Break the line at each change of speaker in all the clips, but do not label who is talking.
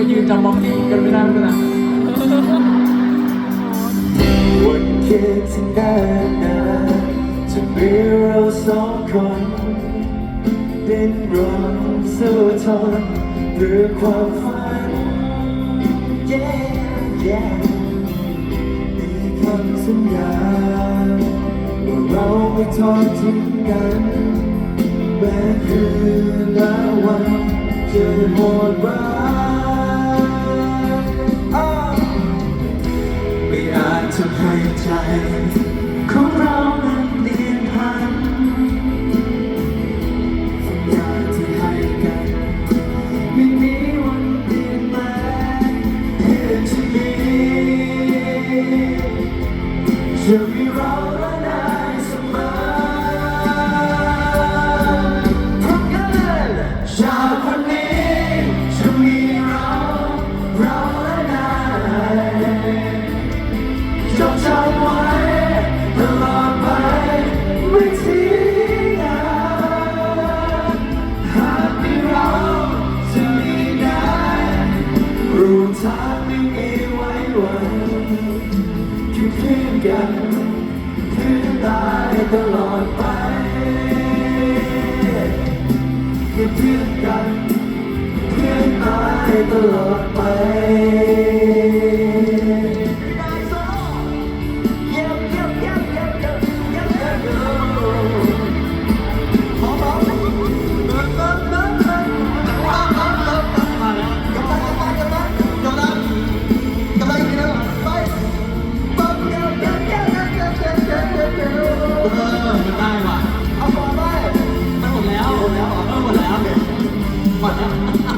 ก็ยืนจำมองดีกันไม่ได้ไม่ได้
วันคิดถึงนานนาจะมีเราสองคนดิ้นรนสู้ทนเพื่อความฝัน yeah yeah มีคำสัญญาว่าเราไม่ทอดทิ้งกันแม้คืนและวันจะโหดร้า ให้ใจของเรานั้นเปลี่ยนพันสัญญาที่ให้กันไม่มีวันเปลี่ยนแปลงเพื่อจะมีจะมี ดไปมันได้
ว่ะมันหมดแล้ว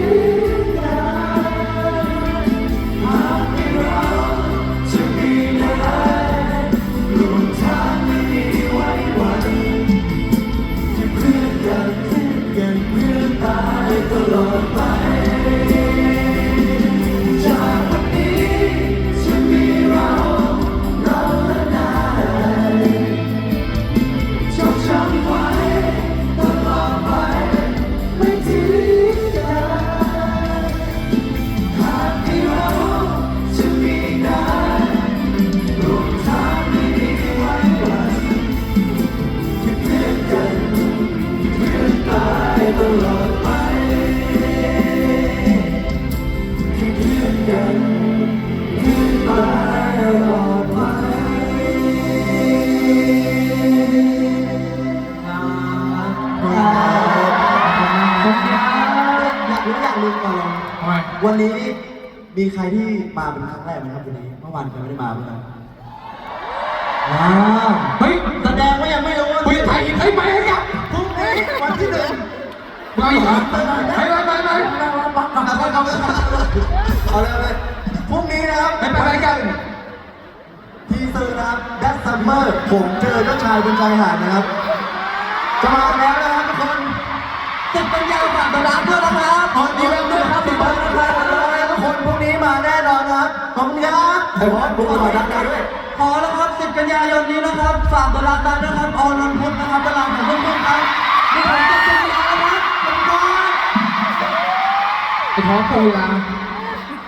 วั
นนี้มี
ใครที่มาเป็นครั้งแรกไหมครับวันนี้เมื่อวานใครไม่ได้มาเมื่อวานว้าว
เฮ้ย
แสดงว่ายังไม่รู้ว่า
คุยไทยอีกเฮ้ยไปให้กลับ
พรุ่งนี้วันที่หนึ่ง
ไปเหรอไปไปไปไป
เอาเลยเอาเลยเอาเลยเอาเลยพรุ่งนี้นะครับ
ไปไปไปกัน
ทีเซอร์นะครับแดนซัมเมอร์ผมเจอเจ้าชายบนชายหาดนะครับจะมาแล้ว นะครับขอบคุณครับไอ้พอสบุกเราดังๆด้วยขอแล้วครับ10กันยายนนี้นะครับฝากตลาดดังนะครับออนนพุทธนะครับตลาดของทุกคนครับนี่ผมจะเป็นยาวนะครับขอบคุณครับ
ไอ้ท้องปูลา